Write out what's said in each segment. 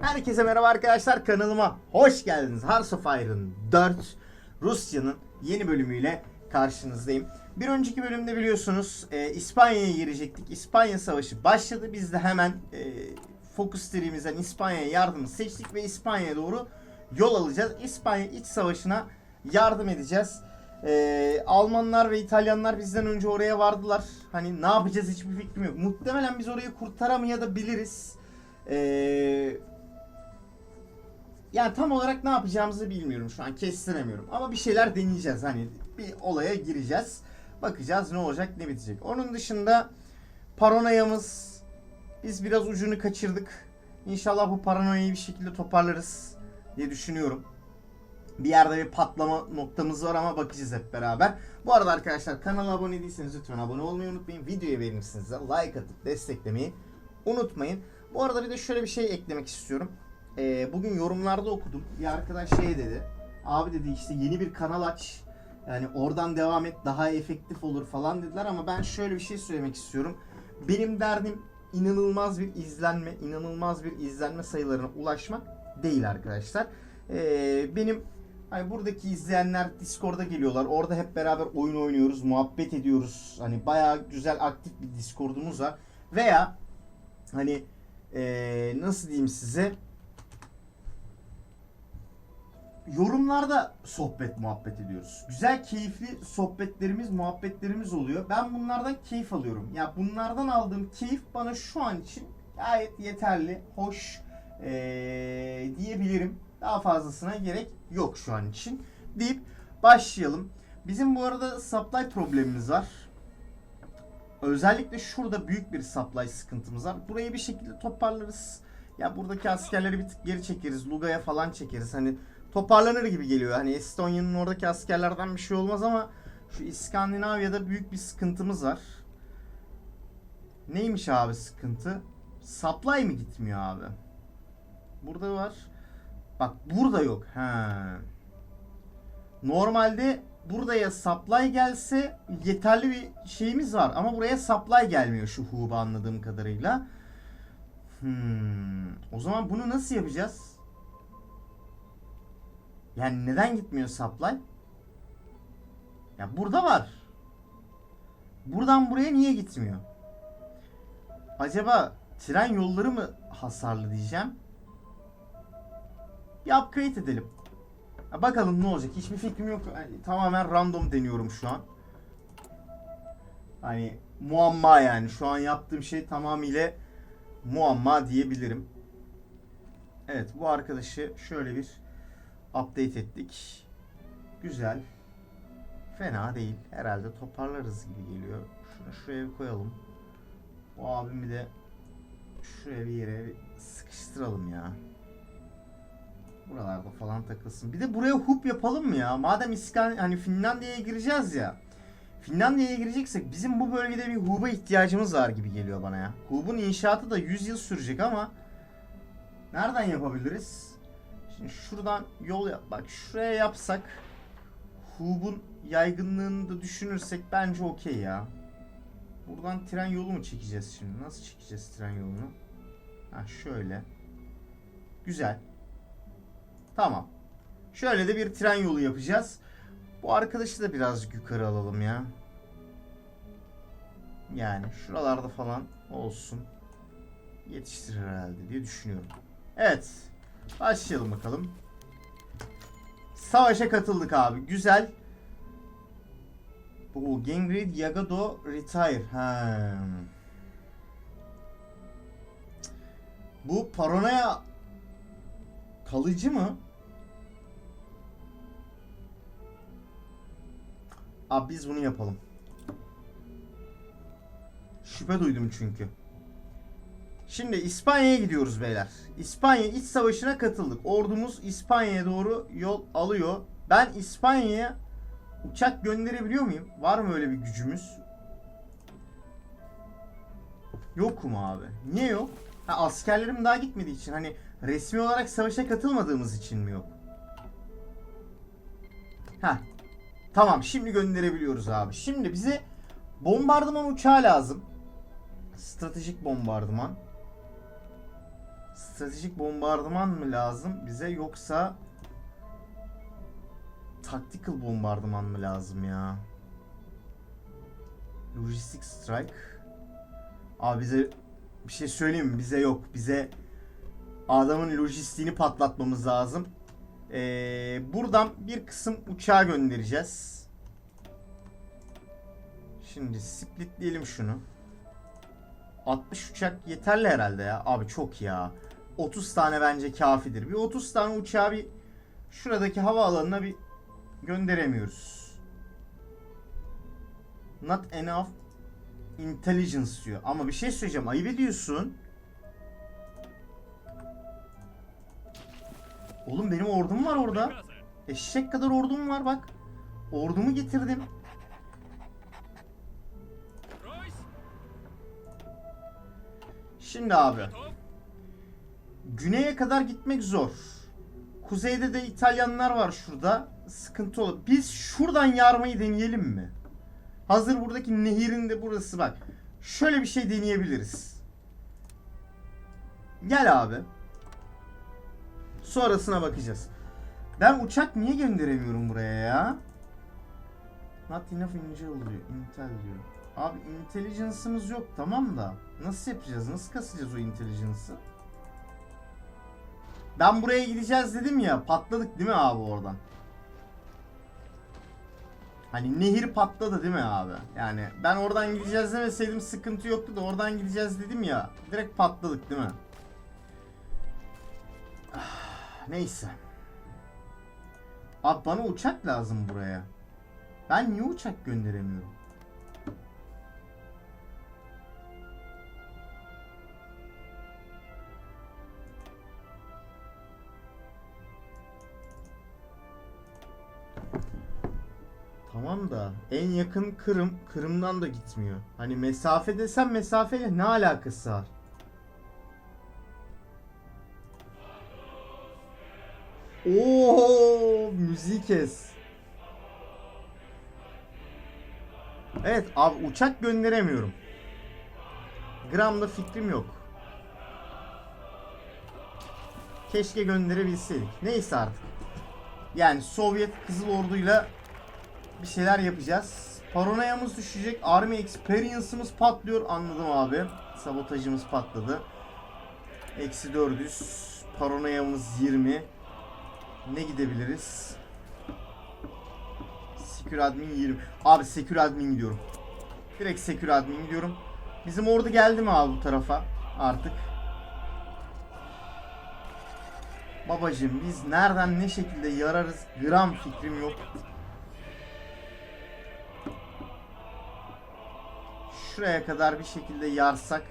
Herkese merhaba arkadaşlar kanalıma hoş geldiniz. Hearts of Iron 4 Rusya'nın yeni bölümüyle karşınızdayım. Bir önceki bölümde biliyorsunuz e, İspanya'ya girecektik. İspanya Savaşı başladı. Biz de hemen e, Focus serimizden İspanya'ya yardımı seçtik ve İspanya'ya doğru yol alacağız. İspanya iç savaşına yardım edeceğiz. E, Almanlar ve İtalyanlar bizden önce oraya vardılar. Hani ne yapacağız hiçbir fikrim yok. Muhtemelen biz orayı kurtaramayabiliriz. Eee yani tam olarak ne yapacağımızı bilmiyorum şu an kestiremiyorum. Ama bir şeyler deneyeceğiz. Hani bir olaya gireceğiz. Bakacağız ne olacak ne bitecek. Onun dışında paranoyamız biz biraz ucunu kaçırdık. İnşallah bu paranoyayı bir şekilde toparlarız diye düşünüyorum. Bir yerde bir patlama noktamız var ama bakacağız hep beraber. Bu arada arkadaşlar kanala abone değilseniz lütfen abone olmayı unutmayın. Videoya beğenirseniz de like atıp desteklemeyi unutmayın. Bu arada bir de şöyle bir şey eklemek istiyorum. Ee, bugün yorumlarda okudum. Bir arkadaş şey dedi. Abi dedi işte yeni bir kanal aç. Yani oradan devam et daha efektif olur falan dediler ama ben şöyle bir şey söylemek istiyorum. Benim derdim inanılmaz bir izlenme, inanılmaz bir izlenme sayılarına ulaşmak değil arkadaşlar. Ee, benim hani buradaki izleyenler Discord'a geliyorlar. Orada hep beraber oyun oynuyoruz, muhabbet ediyoruz. Hani bayağı güzel aktif bir Discord'umuz var. Veya hani ee, nasıl diyeyim size yorumlarda sohbet muhabbet ediyoruz. Güzel keyifli sohbetlerimiz, muhabbetlerimiz oluyor. Ben bunlardan keyif alıyorum. Ya bunlardan aldığım keyif bana şu an için gayet yeterli, hoş ee, diyebilirim. Daha fazlasına gerek yok şu an için deyip başlayalım. Bizim bu arada supply problemimiz var. Özellikle şurada büyük bir supply sıkıntımız var. Burayı bir şekilde toparlarız. Ya buradaki askerleri bir tık geri çekeriz. Luga'ya falan çekeriz. Hani toparlanır gibi geliyor. Hani Estonya'nın oradaki askerlerden bir şey olmaz ama şu İskandinavya'da büyük bir sıkıntımız var. Neymiş abi sıkıntı? Supply mi gitmiyor abi? Burada var. Bak burada yok. He. Normalde buraya supply gelse yeterli bir şeyimiz var. Ama buraya supply gelmiyor şu huba anladığım kadarıyla. Hmm. O zaman bunu nasıl yapacağız? Yani neden gitmiyor supply? Ya burada var. Buradan buraya niye gitmiyor? Acaba tren yolları mı hasarlı diyeceğim. Bir upgrade edelim. Ya bakalım ne olacak. Hiçbir fikrim yok. Yani tamamen random deniyorum şu an. Hani muamma yani. Şu an yaptığım şey tamamıyla muamma diyebilirim. Evet bu arkadaşı şöyle bir update ettik. Güzel. Fena değil. Herhalde toparlarız gibi geliyor. Şunu şuraya bir koyalım. Bu abimi de şuraya bir yere sıkıştıralım ya. Buralarda falan takılsın. Bir de buraya hub yapalım mı ya? Madem İskan hani Finlandiya'ya gireceğiz ya. Finlandiya'ya gireceksek bizim bu bölgede bir hub'a ihtiyacımız var gibi geliyor bana ya. Hub'un inşaatı da 100 yıl sürecek ama nereden yapabiliriz? Şimdi şuradan yol yap. Bak şuraya yapsak hub'un yaygınlığını da düşünürsek bence okey ya. Buradan tren yolu mu çekeceğiz şimdi? Nasıl çekeceğiz tren yolunu? Ha şöyle. Güzel. Tamam. Şöyle de bir tren yolu yapacağız. Bu arkadaşı da birazcık yukarı alalım ya. Yani şuralarda falan olsun. Yetiştirir herhalde diye düşünüyorum. Evet. Başlayalım bakalım. Savaşa katıldık abi. Güzel. Bu Gengrid Yagado Retire. Ha. Bu paranoya kalıcı mı? Abi biz bunu yapalım. Şüphe duydum çünkü. Şimdi İspanya'ya gidiyoruz beyler. İspanya iç savaşına katıldık. Ordumuz İspanya'ya doğru yol alıyor. Ben İspanya'ya uçak gönderebiliyor muyum? Var mı öyle bir gücümüz? Yok mu abi? Niye yok? Ha, askerlerim daha gitmediği için hani resmi olarak savaşa katılmadığımız için mi yok? Ha. Tamam şimdi gönderebiliyoruz abi. Şimdi bize bombardıman uçağı lazım. Stratejik bombardıman. Stratejik bombardıman mı lazım bize yoksa tactical bombardıman mı lazım ya? Logistic strike. Abi bize bir şey söyleyeyim mi? Bize yok. Bize adamın lojistiğini patlatmamız lazım. Ee, buradan bir kısım uçağa göndereceğiz. Şimdi splitleyelim şunu. 60 uçak yeterli herhalde ya. Abi çok ya. 30 tane bence kafidir. Bir 30 tane uçağı bir şuradaki havaalanına bir gönderemiyoruz. Not enough intelligence diyor. Ama bir şey söyleyeceğim. Ayıp ediyorsun. Oğlum benim ordum var orada. Eşek kadar ordum var bak. Ordumu getirdim. Şimdi abi. Güneye kadar gitmek zor. Kuzeyde de İtalyanlar var şurada. Sıkıntı olur. Biz şuradan yarmayı deneyelim mi? Hazır buradaki nehirin de burası bak. Şöyle bir şey deneyebiliriz. Gel abi. Sonrasına bakacağız. Ben uçak niye gönderemiyorum buraya ya? Not enough intel diyor. Intel diyor. Abi intelligence'ımız yok tamam da. Nasıl yapacağız? Nasıl kasacağız o intelligence'ı? Ben buraya gideceğiz dedim ya. Patladık değil mi abi oradan? Hani nehir patladı değil mi abi? Yani ben oradan gideceğiz demeseydim sıkıntı yoktu da oradan gideceğiz dedim ya. Direkt patladık değil mi? Ah, Neyse. Abi bana uçak lazım buraya. Ben niye uçak gönderemiyorum? Da en yakın Kırım, Kırım'dan da gitmiyor. Hani mesafe desem mesafeyle ne alakası var? Oo, müziği kes. Evet abi uçak gönderemiyorum. Gramda fikrim yok. Keşke gönderebilseydik. Neyse artık. Yani Sovyet Kızıl Ordu'yla bir şeyler yapacağız. Paranoyamız düşecek. Army Experience'ımız patlıyor. Anladım abi. Sabotajımız patladı. Eksi 400. Paranoyamız 20. Ne gidebiliriz? Secure Admin 20. Abi Secure Admin gidiyorum. Direkt Secure Admin gidiyorum. Bizim ordu geldi mi abi bu tarafa? Artık. Babacım biz nereden ne şekilde yararız gram fikrim yok. Şuraya kadar bir şekilde yarsak.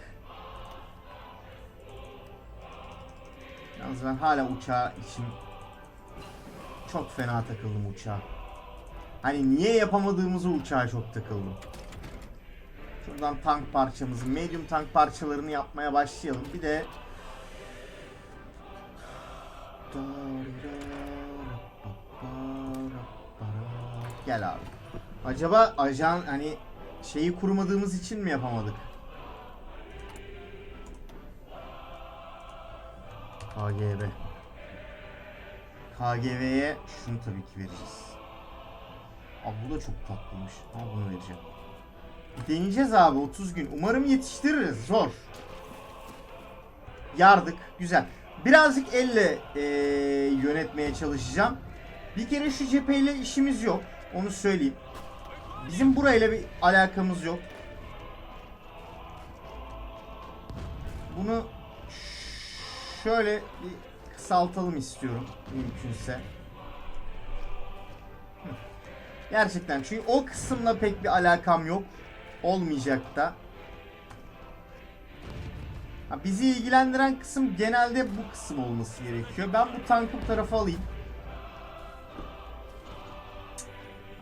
Yalnız ben hala uçağı için çok fena takıldım uçağa. Hani niye yapamadığımızı uçağa çok takıldım. Şuradan tank parçamızı, medium tank parçalarını yapmaya başlayalım. Bir de Gel abi. Acaba ajan hani şeyi kurmadığımız için mi yapamadık? KGB. KGV'ye şunu tabii ki vereceğiz. Abi bu da çok tatlıymış. Ama bunu vereceğim. Deneyeceğiz abi 30 gün. Umarım yetiştiririz. Zor. Yardık. Güzel. Birazcık elle eee, yönetmeye çalışacağım. Bir kere şu cepheyle işimiz yok. Onu söyleyeyim. Bizim burayla bir alakamız yok. Bunu şöyle bir kısaltalım istiyorum mümkünse. Gerçekten çünkü o kısımla pek bir alakam yok. Olmayacak da. Ha, bizi ilgilendiren kısım genelde bu kısım olması gerekiyor. Ben bu tankı bu tarafa alayım.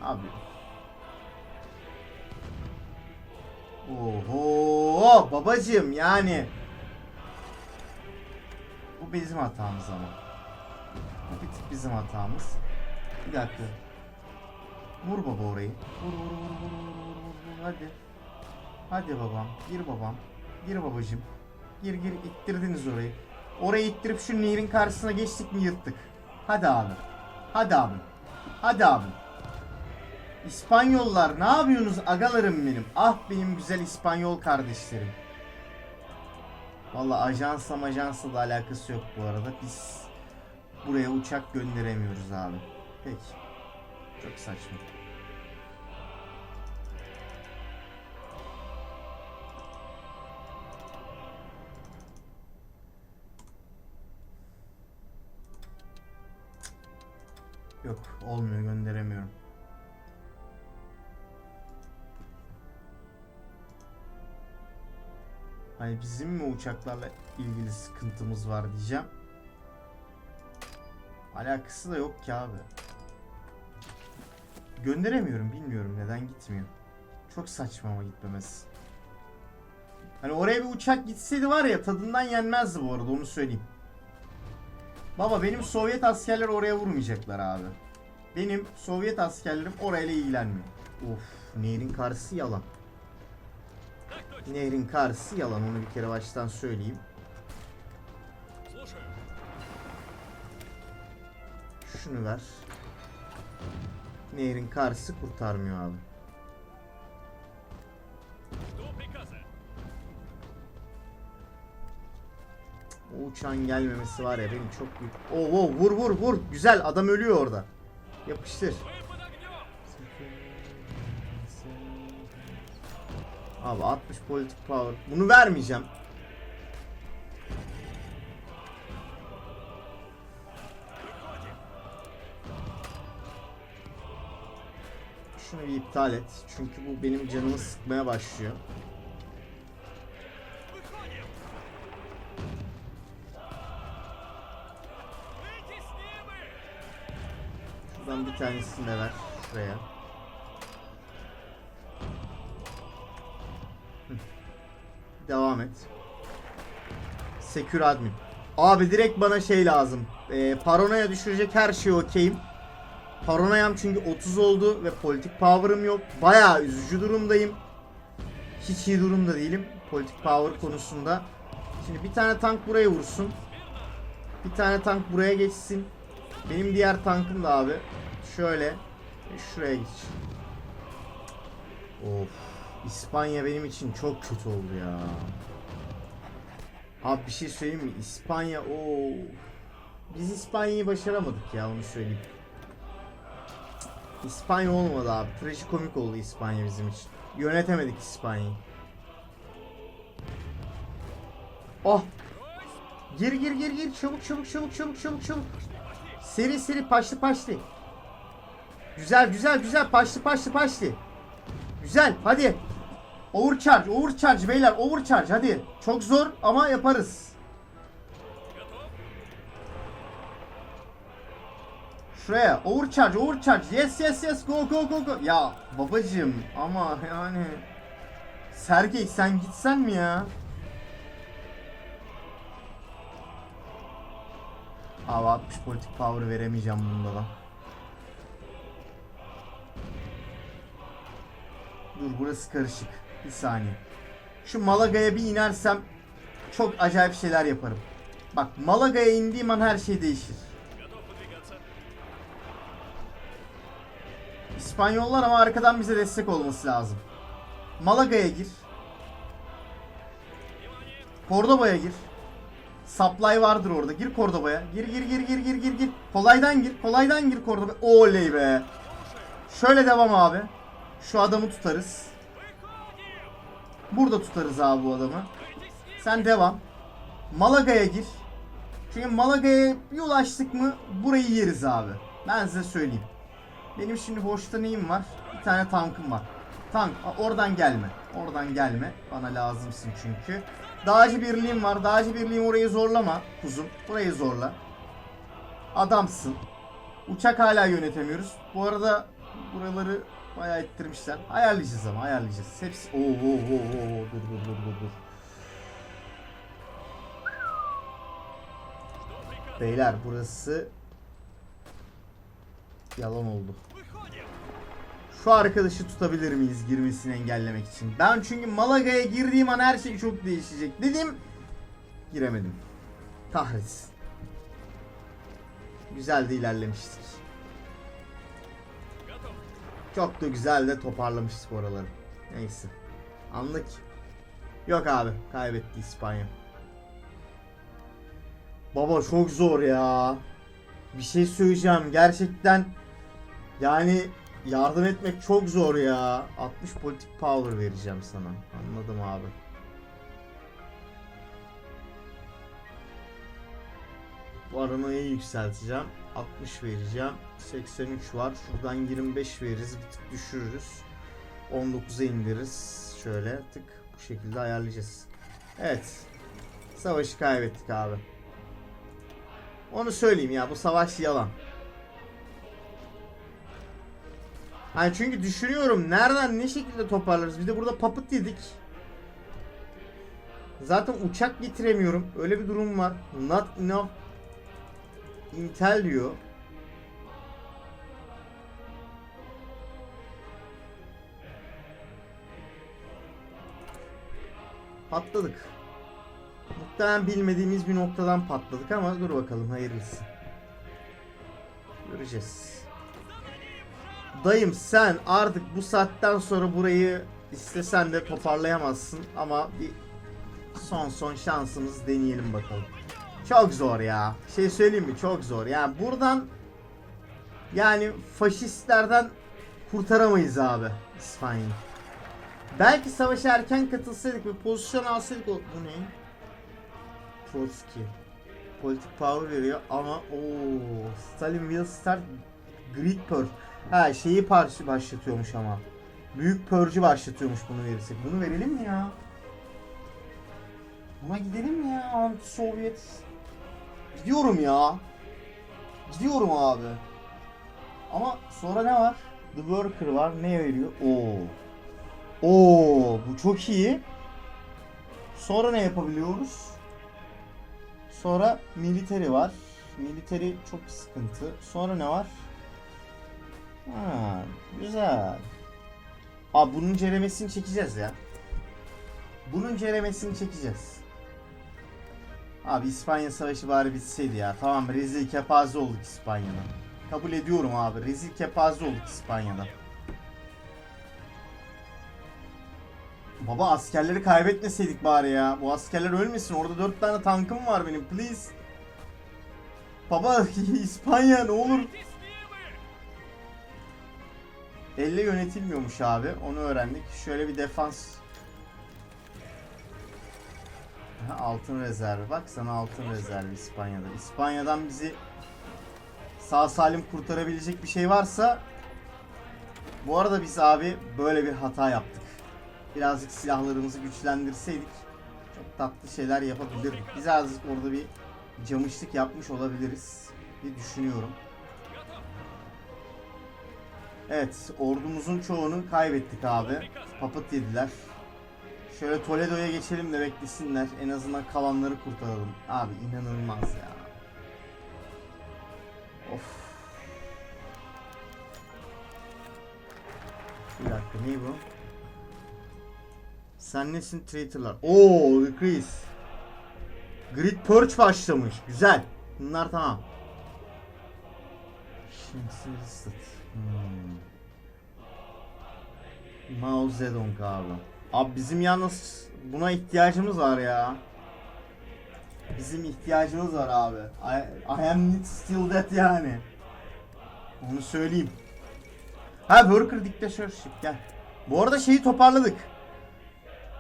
Abi. Oho babacım yani. Bu bizim hatamız ama. Bu bir tık bizim hatamız. Bir dakika. Vur baba orayı. Vur vur vur vur vur vur vur hadi. Hadi babam. Gir babam. Gir babacım. Gir gir ittirdiniz orayı. Oraya ittirip şu nehrin karşısına geçtik mi yırttık. Hadi abi. Hadi abi. Hadi abi. İspanyollar ne yapıyorsunuz agalarım benim? Ah benim güzel İspanyol kardeşlerim. Valla ajansla majansla da alakası yok bu arada. Biz buraya uçak gönderemiyoruz abi. Peki. Çok saçma. Yok olmuyor gönderemiyorum. Hani bizim mi uçaklarla ilgili sıkıntımız var diyeceğim. Alakası da yok ki abi. Gönderemiyorum bilmiyorum neden gitmiyor. Çok saçma ama gitmemesi. Hani oraya bir uçak gitseydi var ya tadından yenmezdi bu arada onu söyleyeyim. Baba benim Sovyet askerler oraya vurmayacaklar abi. Benim Sovyet askerlerim orayla ilgilenmiyor. Of nehrin karşısı yalan. Nehrin karşısı yalan onu bir kere baştan söyleyeyim. Şunu ver. Nehrin karşısı kurtarmıyor abi. O uçağın gelmemesi var ya benim çok büyük. Oo, oo vur vur vur. Güzel adam ölüyor orada. Yapıştır. Abi 60 politik power. Bunu vermeyeceğim. Şunu bir iptal et. Çünkü bu benim canımı sıkmaya başlıyor. Şuradan bir tanesini de ver şuraya. Devam et. Secure admin. Abi direkt bana şey lazım. Ee, paranoya düşürecek her şey okeyim. Paranoyam çünkü 30 oldu ve politik power'ım yok. Bayağı üzücü durumdayım. Hiç iyi durumda değilim politik power konusunda. Şimdi bir tane tank buraya vursun. Bir tane tank buraya geçsin. Benim diğer tankım da abi şöyle e, şuraya geç. Of. İspanya benim için çok kötü oldu ya. Abi bir şey söyleyeyim mi? İspanya o biz İspanya'yı başaramadık ya onu söyleyeyim. İspanya olmadı abi. Trajikomik oldu İspanya bizim için. Yönetemedik İspanya'yı. Oh! Gir gir gir gir çabuk çabuk çabuk çabuk çabuk çabuk. Seri seri paşlı paşlı. Güzel güzel güzel paşlı paşlı paşlı. Güzel hadi. Overcharge, overcharge beyler, overcharge hadi. Çok zor ama yaparız. Şuraya overcharge, overcharge. Yes, yes, yes. Go, go, go, go. Ya babacım ama yani Sergey sen gitsen mi ya? Abi 60 politik power veremeyeceğim bunda da. Dur burası karışık. Bir saniye. Şu Malaga'ya bir inersem çok acayip şeyler yaparım. Bak Malaga'ya indiğim an her şey değişir. İspanyollar ama arkadan bize destek olması lazım. Malaga'ya gir. Cordoba'ya gir. Supply vardır orada. Gir Cordoba'ya. Gir gir gir gir gir gir gir. Kolaydan gir. Kolaydan gir Cordoba. Oley be. Şöyle devam abi. Şu adamı tutarız. Burada tutarız abi bu adamı. Sen devam. Malaga'ya gir. Çünkü Malaga'ya yol açtık mı burayı yeriz abi. Ben size söyleyeyim. Benim şimdi boşta neyim var? Bir tane tankım var. Tank oradan gelme. Oradan gelme. Bana lazımsın çünkü. Dağcı birliğim var. Dağcı birliğim orayı zorlama kuzum. Burayı zorla. Adamsın. Uçak hala yönetemiyoruz. Bu arada buraları Bayağı ettirmişsen. Ayarlayacağız ama ayarlayacağız. Hepsi... Oo, oo, oo, oo. Dur, dur, dur, dur, dur. Beyler burası... Yalan oldu. Şu arkadaşı tutabilir miyiz girmesini engellemek için? Ben çünkü Malaga'ya girdiğim an her şey çok değişecek dedim. Giremedim. Kahretsin. Güzel de ilerlemiştik. Çok da güzel de toparlamış sporaları. Neyse. Anlık. Yok abi. Kaybetti İspanya. Baba çok zor ya. Bir şey söyleyeceğim. Gerçekten yani yardım etmek çok zor ya. 60 politik power vereceğim sana. Anladım abi. Bu aranayı yükselteceğim. 60 vereceğim. 83 var. Şuradan 25 veririz. Bir tık düşürürüz. 19'a indiririz. Şöyle tık bu şekilde ayarlayacağız. Evet. Savaşı kaybettik abi. Onu söyleyeyim ya bu savaş yalan. Hani çünkü düşünüyorum nereden ne şekilde toparlarız. Bir de burada papıt yedik. Zaten uçak getiremiyorum. Öyle bir durum var. Not enough Intel diyor. Patladık. Muhtemelen bilmediğimiz bir noktadan patladık ama dur bakalım hayırlısı. Göreceğiz. Dayım sen artık bu saatten sonra burayı istesen de toparlayamazsın ama bir son son şansımız deneyelim bakalım. Çok zor ya. Şey söyleyeyim mi? Çok zor. Yani buradan yani faşistlerden kurtaramayız abi İspanya'yı. Belki savaşa erken katılsaydık ve pozisyon alsaydık o... Bu ne? Trotsky. Politik power veriyor ama o Stalin will start Great Purge. Ha şeyi parça başlatıyormuş ama. Büyük purge'ü başlatıyormuş bunu verirsek. Bunu verelim mi ya? Buna gidelim mi ya? Anti-Sovyet. Gidiyorum ya. Gidiyorum abi. Ama sonra ne var? The Worker var. Ne veriyor? Oo. Oo, bu çok iyi. Sonra ne yapabiliyoruz? Sonra military var. Military çok sıkıntı. Sonra ne var? Ha, güzel. Abi bunun ceremesini çekeceğiz ya. Bunun ceremesini çekeceğiz. Abi İspanya Savaşı bari bitseydi ya. Tamam rezil kepaze olduk İspanya'da. Kabul ediyorum abi. Rezil kepaze olduk İspanya'da. Baba askerleri kaybetmeseydik bari ya. Bu askerler ölmesin. Orada 4 tane tankım var benim. Please. Baba İspanya ne olur. Elle yönetilmiyormuş abi. Onu öğrendik. Şöyle bir defans altın rezervi. Bak sana altın rezervi İspanya'da. İspanya'dan bizi sağ salim kurtarabilecek bir şey varsa bu arada biz abi böyle bir hata yaptık. Birazcık silahlarımızı güçlendirseydik çok tatlı şeyler yapabilirdik. Biz azıcık orada bir camışlık yapmış olabiliriz diye düşünüyorum. Evet, ordumuzun çoğunu kaybettik abi. Papıt yediler. Şöyle Toledo'ya geçelim de beklesinler. En azından kalanları kurtaralım. Abi inanılmaz ya. Of. Bir dakika ne bu? Sen nesin traitorlar? Oo, decrease. Grid Purge başlamış. Güzel. Bunlar tamam. Şimdi resisted. Hmm. Mao Zedong abi. Abi bizim yalnız buna ihtiyacımız var ya. Bizim ihtiyacımız var abi. I, I am need still that yani. Onu söyleyeyim. Ha Worker Dictatorship gel. Bu arada şeyi toparladık.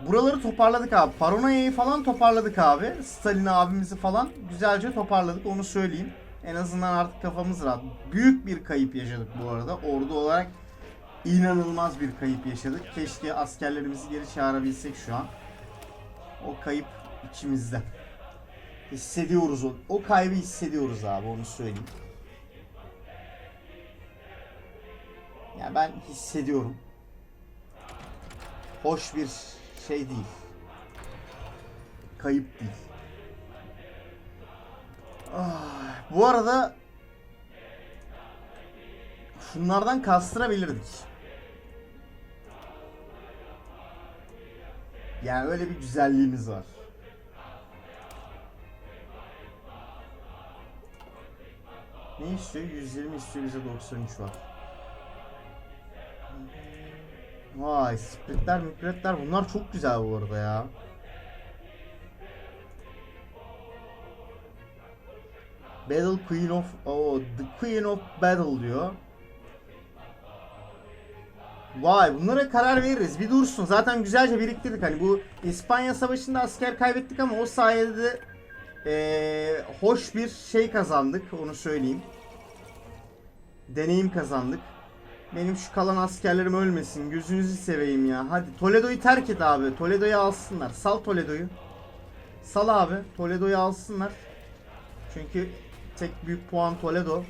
Buraları toparladık abi. Paranoya'yı falan toparladık abi. Stalin abimizi falan güzelce toparladık onu söyleyeyim. En azından artık kafamız rahat. Büyük bir kayıp yaşadık bu arada. Ordu olarak inanılmaz bir kayıp yaşadık. Keşke askerlerimizi geri çağırabilsek şu an. O kayıp içimizde. Hissediyoruz o. O kaybı hissediyoruz abi onu söyleyeyim. Ya ben hissediyorum. Hoş bir şey değil. Kayıp değil. Ah, bu arada şunlardan kastırabilirdik. Yani öyle bir güzelliğimiz var. Ne istiyor? 120 istiyor bize 93 var. Vay splitler mikretler bunlar çok güzel bu arada ya. Battle Queen of oh, The Queen of Battle diyor. Vay bunlara karar veririz. Bir dursun. Zaten güzelce biriktirdik. Hani bu İspanya Savaşı'nda asker kaybettik ama o sayede de eee, hoş bir şey kazandık. Onu söyleyeyim. Deneyim kazandık. Benim şu kalan askerlerim ölmesin. Gözünüzü seveyim ya. Hadi Toledo'yu terk et abi. Toledo'yu alsınlar. Sal Toledo'yu. Sal abi. Toledo'yu alsınlar. Çünkü tek büyük puan Toledo.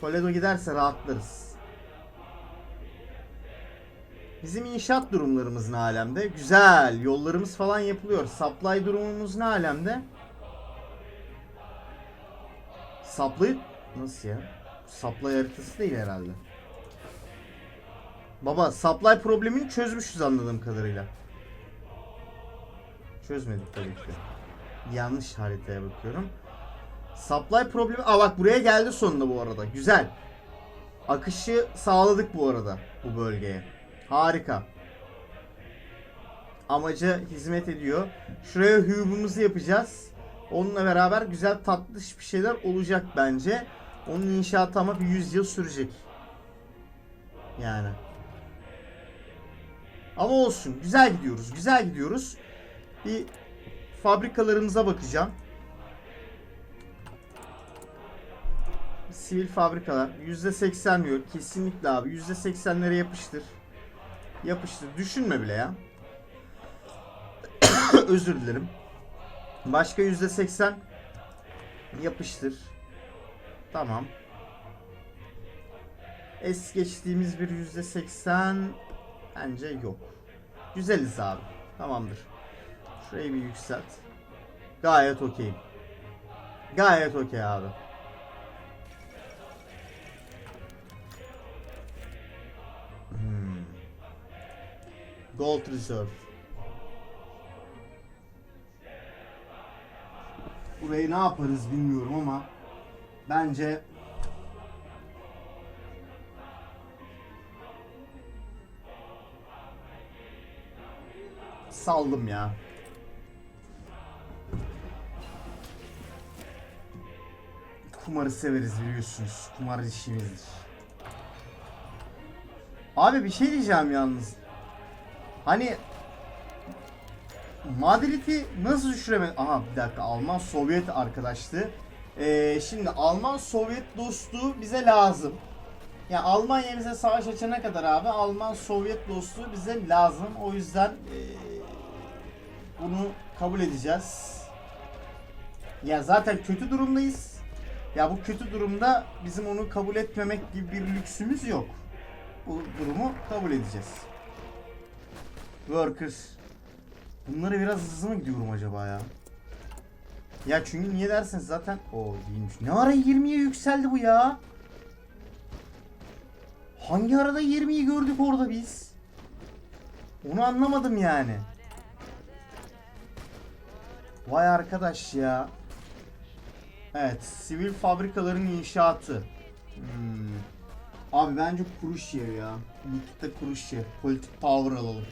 Toledo giderse rahatlarız. Bizim inşaat durumlarımız ne alemde? Güzel. Yollarımız falan yapılıyor. Supply durumumuz ne alemde? Supply... Nasıl ya? Supply haritası değil herhalde. Baba supply problemini çözmüşüz anladığım kadarıyla. Çözmedik tabii ki. Yanlış haritaya bakıyorum. Supply problemi... Aa bak buraya geldi sonunda bu arada. Güzel. Akışı sağladık bu arada bu bölgeye. Harika. Amaca hizmet ediyor. Şuraya hübümüzü yapacağız. Onunla beraber güzel tatlış bir şeyler olacak bence. Onun inşaatı ama bir 100 yıl sürecek. Yani. Ama olsun. Güzel gidiyoruz. Güzel gidiyoruz. Bir fabrikalarımıza bakacağım. Sivil fabrikalar. %80 diyor. Kesinlikle abi. %80'lere yapıştır. Yapıştır. Düşünme bile ya. Özür dilerim. Başka %80 yapıştır. Tamam. Es geçtiğimiz bir %80 bence yok. Güzeliz abi. Tamamdır. Şurayı bir yükselt. Gayet okeyim. Gayet okey abi. Gold Reserve. Burayı ne yaparız bilmiyorum ama bence saldım ya. Kumarı severiz biliyorsunuz. Kumar işimizdir. Abi bir şey diyeceğim yalnız. Hani Madrid'i nasıl düşüremedi? Aha bir dakika Alman Sovyet arkadaştı. Ee, şimdi Alman Sovyet dostluğu bize lazım. Ya Almanya bize savaş açana kadar abi Alman Sovyet dostluğu bize lazım. O yüzden ee, bunu kabul edeceğiz. Ya zaten kötü durumdayız. Ya bu kötü durumda bizim onu kabul etmemek gibi bir lüksümüz yok. Bu durumu kabul edeceğiz. Workers. Bunları biraz hızlı mı gidiyorum acaba ya? Ya çünkü niye derseniz zaten o değilmiş. Ne ara 20'ye yükseldi bu ya? Hangi arada 20'yi gördük orada biz? Onu anlamadım yani. Vay arkadaş ya. Evet, sivil fabrikaların inşaatı. Hmm. Abi bence Kuruşyev ya. Nikita Kuruşyev. Politik power alalım.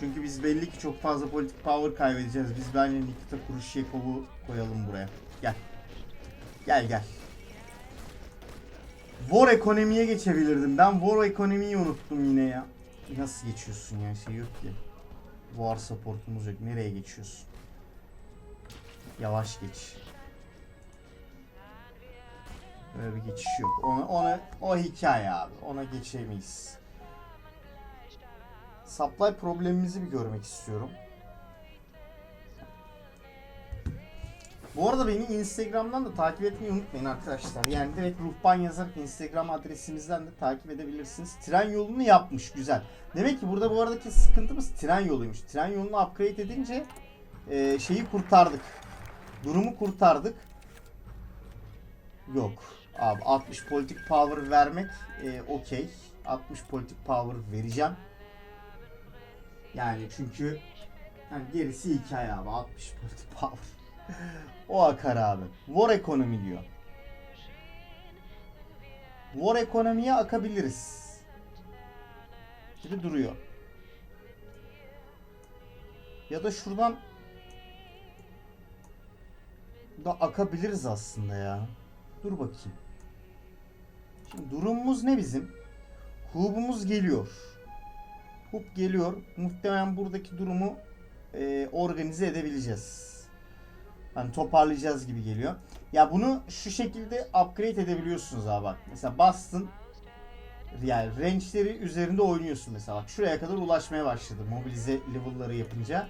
Çünkü biz belli ki çok fazla politik power kaybedeceğiz. Biz bence Nikita Kuruşyekov'u koyalım buraya. Gel. Gel gel. War ekonomiye geçebilirdim. Ben war ekonomiyi unuttum yine ya. Nasıl geçiyorsun ya? Şey yok ki. War supportumuz yok. Nereye geçiyorsun? Yavaş geç. Böyle bir geçiş yok. Ona, ona, o hikaye abi. Ona geçemeyiz. Supply problemimizi bir görmek istiyorum. Bu arada beni Instagram'dan da takip etmeyi unutmayın arkadaşlar. Yani direkt ruhban yazarak Instagram adresimizden de takip edebilirsiniz. Tren yolunu yapmış güzel. Demek ki burada bu aradaki sıkıntımız tren yoluymuş. Tren yolunu upgrade edince e, şeyi kurtardık. Durumu kurtardık. Yok. Abi 60 politik power vermek e, okey. 60 politik power vereceğim. Yani çünkü yani gerisi hikaye abi 60 politik power. o akar abi. War ekonomi diyor. War ekonomiye akabiliriz. Gibi duruyor. Ya da şuradan da akabiliriz aslında ya. Dur bakayım. Şimdi durumumuz ne bizim? Hub'umuz geliyor. Hub geliyor. Muhtemelen buradaki durumu e, organize edebileceğiz. Hani toparlayacağız gibi geliyor. Ya bunu şu şekilde upgrade edebiliyorsunuz abi bak. Mesela bastın yani range'leri üzerinde oynuyorsun mesela bak şuraya kadar ulaşmaya başladı mobilize level'ları yapınca.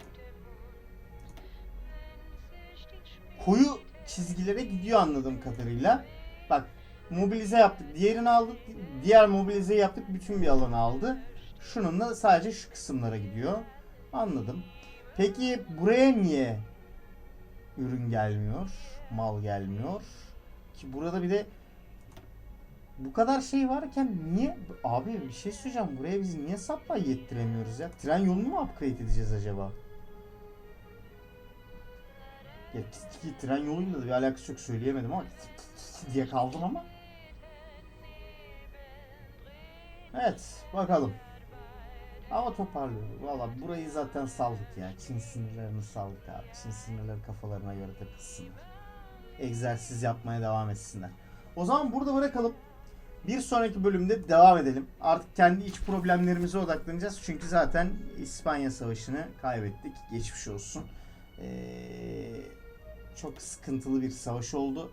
Koyu çizgilere gidiyor anladığım kadarıyla. Bak mobilize yaptık. Diğerini aldık. Diğer mobilize yaptık. Bütün bir alanı aldı. Şunun da sadece şu kısımlara gidiyor. Anladım. Peki buraya niye ürün gelmiyor? Mal gelmiyor? Ki burada bir de bu kadar şey varken niye abi bir şey söyleyeceğim buraya biz niye supply yettiremiyoruz ya? Tren yolunu mu upgrade edeceğiz acaba? Ya ki tren yoluyla da bir alakası yok söyleyemedim ama diye kaldım ama. Evet bakalım. Ama toparlıyoruz. Valla burayı zaten saldık ya. Çin sinirlerini saldık abi. Çin sinirleri kafalarına göre takılsınlar. Egzersiz yapmaya devam etsinler. O zaman burada bırakalım. Bir sonraki bölümde devam edelim. Artık kendi iç problemlerimize odaklanacağız. Çünkü zaten İspanya Savaşı'nı kaybettik. Geçmiş olsun. Ee, çok sıkıntılı bir savaş oldu.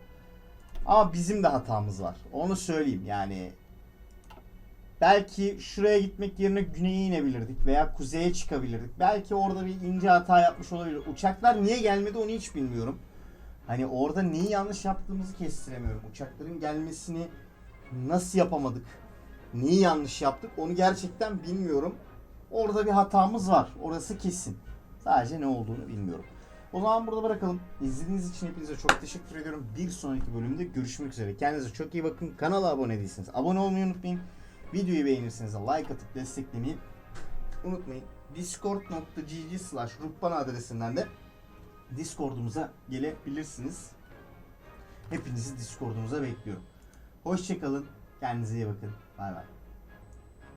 Ama bizim de hatamız var. Onu söyleyeyim yani. Belki şuraya gitmek yerine güneye inebilirdik veya kuzeye çıkabilirdik. Belki orada bir ince hata yapmış olabilir. Uçaklar niye gelmedi onu hiç bilmiyorum. Hani orada neyi yanlış yaptığımızı kestiremiyorum. Uçakların gelmesini nasıl yapamadık? Neyi yanlış yaptık? Onu gerçekten bilmiyorum. Orada bir hatamız var. Orası kesin. Sadece ne olduğunu bilmiyorum. O zaman burada bırakalım. İzlediğiniz için hepinize çok teşekkür ediyorum. Bir sonraki bölümde görüşmek üzere. Kendinize çok iyi bakın. Kanala abone değilseniz abone olmayı unutmayın. Videoyu beğenirseniz like atıp desteklemeyi unutmayın. discord.gg slash ruhban adresinden de Discord'umuza gelebilirsiniz. Hepinizi Discord'umuza bekliyorum. Hoşçakalın. Kendinize iyi bakın. Bay bay.